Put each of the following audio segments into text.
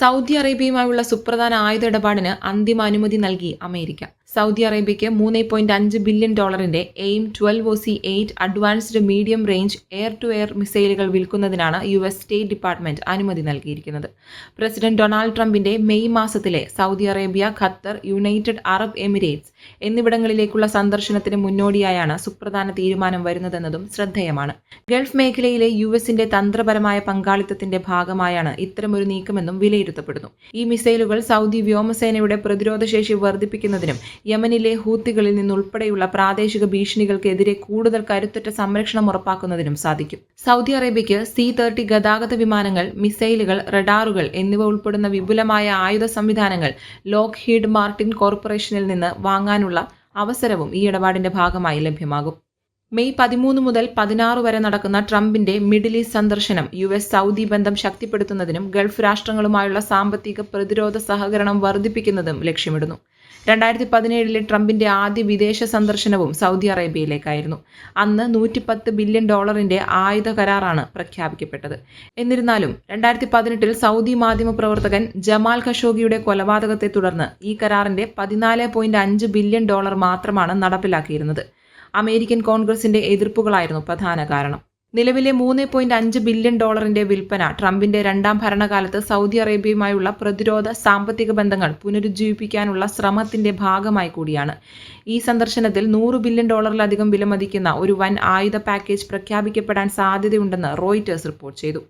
Saudi അറേബ്യയുമായുള്ള സുപ്രധാന ആയുധ ഇടപാടിന് അന്തിമ അനുമതി നൽകി അമേരിക്ക. സൗദി അറേബ്യയ്ക്ക് മൂന്ന് പോയിന്റ് അഞ്ച് ബില്യൺ ഡോളറിന്റെ AIM twelve O C eight advanced medium range air to air മിസൈലുകൾ വിൽക്കുന്നതിനാണ് യു എസ് സ്റ്റേറ്റ് ഡിപ്പാർട്ട്മെന്റ് അനുമതി നൽകിയിരിക്കുന്നത്. പ്രസിഡന്റ് ഡൊണാൾഡ് ട്രംപിന്റെ മെയ് മാസത്തിലെ Saudi Arabia Qatar United Arab Emirates എന്നിവിടങ്ങളിലേക്കുള്ള സന്ദർശനത്തിന് മുന്നോടിയായാണ് സുപ്രധാന തീരുമാനം വരുന്നതെന്നതും ശ്രദ്ധേയമാണ്. ഗൾഫ് മേഖലയിലെ യു എസിന്റെ തന്ത്രപരമായ പങ്കാളിത്തത്തിന്റെ ഭാഗമായാണ് ഇത്തരമൊരു നീക്കമെന്നും വിലയിരുത്തപ്പെടുന്നു. ഈ മിസൈലുകൾ സൗദി വ്യോമസേനയുടെ പ്രതിരോധശേഷി വർദ്ധിപ്പിക്കുന്നതിനും യമനിലെ ഹൂത്തികളിൽ നിന്നുൾപ്പെടെയുള്ള പ്രാദേശിക ഭീഷണികൾക്കെതിരെ കൂടുതൽ കരുത്തുറ്റ സംരക്ഷണം ഉറപ്പാക്കുന്നതിനും സാധിക്കും. സൗദി അറേബ്യയ്ക്ക് സി തേർട്ടി ഗതാഗത വിമാനങ്ങൾ മിസൈലുകൾ റഡാറുകൾ എന്നിവ ഉൾപ്പെടുന്ന വിപുലമായ ആയുധ സംവിധാനങ്ങൾ ലോക്ക് ഹീഡ് മാർട്ടിൻ കോർപ്പറേഷനിൽ നിന്ന് വാങ്ങാനുള്ള അവസരവും ഈ ഇടപാടിന്റെ ഭാഗമായി ലഭ്യമാകും. മെയ് പതിമൂന്ന് മുതൽ പതിനാറ് വരെ നടക്കുന്ന ട്രംപിന്റെ മിഡിൽ ഈസ്റ്റ് സന്ദർശനം യു എസ് സൗദി ബന്ധം ശക്തിപ്പെടുത്തുന്നതിനും ഗൾഫ് രാഷ്ട്രങ്ങളുമായുള്ള സാമ്പത്തിക പ്രതിരോധ സഹകരണം വർദ്ധിപ്പിക്കുന്നതും ലക്ഷ്യമിടുന്നു. രണ്ടായിരത്തി പതിനേഴിലെ ട്രംപിന്റെ ആദ്യ വിദേശ സന്ദർശനവും സൗദി അറേബ്യയിലേക്കായിരുന്നു. അന്ന് നൂറ്റിപ്പത്ത് ബില്യൺ ഡോളറിന്റെ ആയുധ കരാറാണ് പ്രഖ്യാപിക്കപ്പെട്ടത്. എന്നിരുന്നാലും രണ്ടായിരത്തി പതിനെട്ടിൽ സൗദി മാധ്യമ പ്രവർത്തകൻ ജമാൽ ഖഷോഗിയുടെ കൊലപാതകത്തെ തുടർന്ന് ഈ കരാറിന്റെ പതിനാല് പോയിന്റ് അഞ്ച് ബില്യൺ ഡോളർ മാത്രമാണ് നടപ്പിലാക്കിയിരുന്നത്. അമേരിക്കൻ കോൺഗ്രസിന്റെ എതിർപ്പുകളായിരുന്നു പ്രധാന കാരണം. നിലവിലെ മൂന്ന് പോയിന്റ് അഞ്ച് ബില്യൺ ഡോളറിന്റെ വിൽപ്പന. ട്രംപിന്റെ രണ്ടാം ഭരണകാലത്ത് സൗദി അറേബ്യയുമായുള്ള പ്രതിരോധ സാമ്പത്തിക ബന്ധങ്ങൾ പുനരുജ്ജീവിപ്പിക്കാനുള്ള ശ്രമത്തിന്റെ ഭാഗമായി കൂടിയാണ്. ഈ സന്ദർശനത്തിൽ നൂറ് ബില്യൺ ഡോളറിലധികം വിലമതിക്കുന്ന ഒരു വൻ ആയുധ പാക്കേജ് പ്രഖ്യാപിക്കപ്പെടാൻ സാധ്യതയുണ്ടെന്ന് റോയിറ്റേഴ്സ് റിപ്പോർട്ട് ചെയ്തു.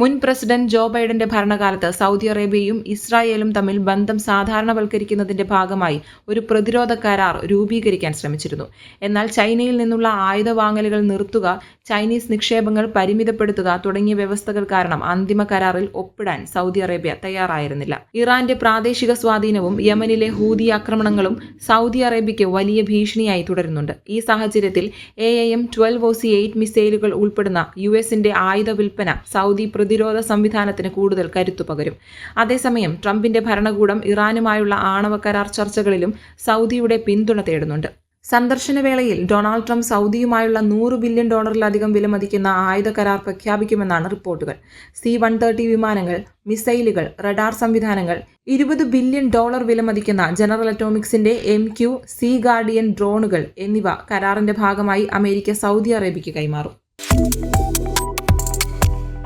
മുൻ പ്രസിഡന്റ് ജോ ബൈഡന്റെ ഭരണകാലത്ത് സൗദി അറേബ്യയും ഇസ്രായേലും തമ്മിൽ ബന്ധം സാധാരണവൽക്കരിക്കുന്നതിന്റെ ഭാഗമായി ഒരു പ്രതിരോധ കരാർ രൂപീകരിക്കാൻ ശ്രമിച്ചിരുന്നു. എന്നാൽ ചൈനയിൽ നിന്നുള്ള ആയുധ വാങ്ങലുകൾ നിർത്തുക ചൈനീസ് നിക്ഷേപങ്ങൾ പരിമിതപ്പെടുത്തുക തുടങ്ങിയ വ്യവസ്ഥകൾ കാരണം അന്തിമ കരാറിൽ ഒപ്പിടാൻ സൗദി അറേബ്യ തയ്യാറായിരുന്നില്ല. ഇറാന്റെ പ്രാദേശിക സ്വാധീനവും യമനിലെ ഹൂതി ആക്രമണങ്ങളും സൗദി അറേബ്യയ്ക്ക് വലിയ ഭീഷണിയായി തുടരുന്നുണ്ട്. ഈ സാഹചര്യത്തിൽ A M twelve O C eight മിസൈലുകൾ ഉൾപ്പെടുന്ന യു എസിന്റെ ആയുധ വിൽപ്പന സൗദി പ്രതിരോധ സംവിധാനത്തിന് കൂടുതൽ കരുത്തു പകരും. അതേസമയം ട്രംപിന്റെ ഭരണകൂടം ഇറാനുമായുള്ള ആണവ കരാർ ചർച്ചകളിലും സൗദിയുടെ പിന്തുണ തേടുന്നുണ്ട്. സന്ദർശനവേളയിൽ ഡൊണാൾഡ് ട്രംപ് സൗദിയുമായുള്ള നൂറ് ബില്യൺ ഡോളറിലധികം വിലമതിക്കുന്ന ആയുധ കരാർ പ്രഖ്യാപിക്കുമെന്നാണ് റിപ്പോർട്ടുകൾ. സി വൺ തേർട്ടി വിമാനങ്ങൾ മിസൈലുകൾ റഡാർ സംവിധാനങ്ങൾ ഇരുപത് ബില്യൺ ഡോളർ വിലമതിക്കുന്ന ജനറൽ അറ്റോമിക്സിന്റെ എം ക്യു സി ഗാർഡിയൻ ഡ്രോണുകൾ എന്നിവ കരാറിന്റെ ഭാഗമായി അമേരിക്ക സൗദി അറേബ്യയ്ക്ക് കൈമാറും.